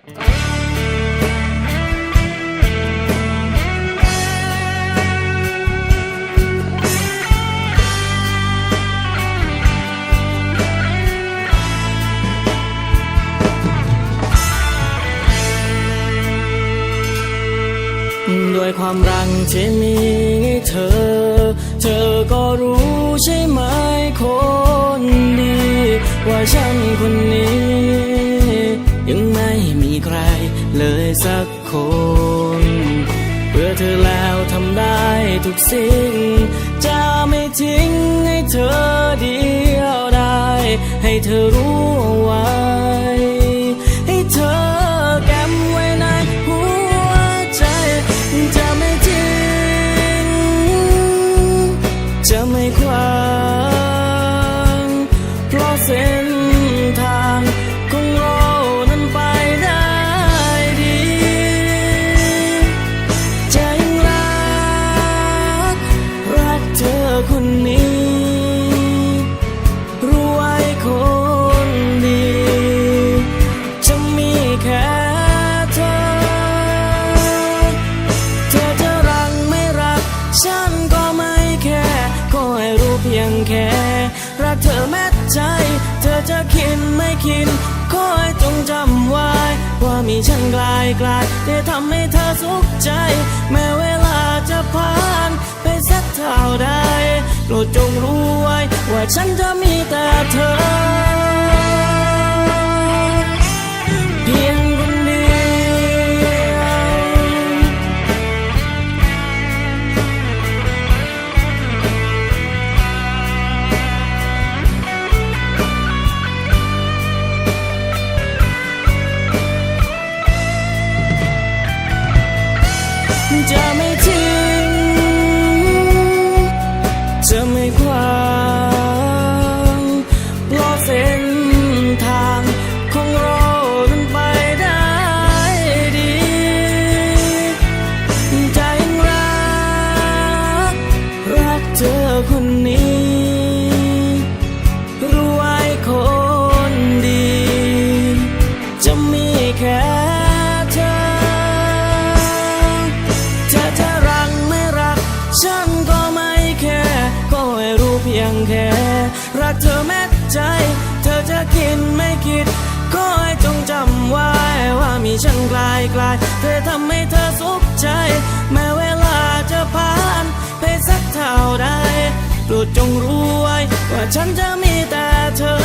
ด้วยความรังที่มีให้เธอ เธอก็รู้ใช่ไหมคนดี ว่าฉันคนนี้ ยังไม่มีใครเลยสักคน เพื่อเธอแล้วทำได้ทุกสิ่ง จะไม่ทิ้งให้เธอเดียวได้ ให้เธอรู้ไว้ ให้เธอแก็บไว้ในหัวใจ คนนี้ รู้ไว้คนดี จะมีแค่เธอ เธอจะรักไม่รัก ฉันก็ไม่แค่ก็ให้รู้เพียงแค่ รักเธอแม้ใจ เธอจะคิดไม่คิดขอให้จงจำไว้ ว่ามีฉันกลายกลายที่ทำให้เธอสุขใจ แม้เวลา จะผ่านไปสักเท่าใดโปรดจงรู้ไว้ว่าฉันจะมีแต่เธอ เพียงคนเดียวจะไม่ทิ้ เธอคนนี้ รู้ไว้คนดี จะมีแค่เธอเธอจะรักไม่รัก ฉันก็ไม่แค่ก็ให้รู้เพียงแค่ รักเธอแม้ใจ เธอจะคิดไม่คิด ก็ให้จงจำไว้ว่ามีฉันกลายกลาย เธอทำให้เธอสุขใจแม้ สักเท่าใดโปรดจงรู้ไว้ว่าฉันจะมีแต่เธอ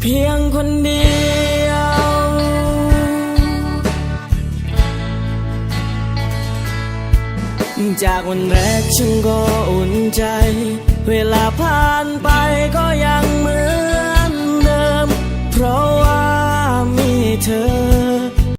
เพียงคนเดียวจากวันแรกฉันก็อุ่นใจ เวลาผ่านไป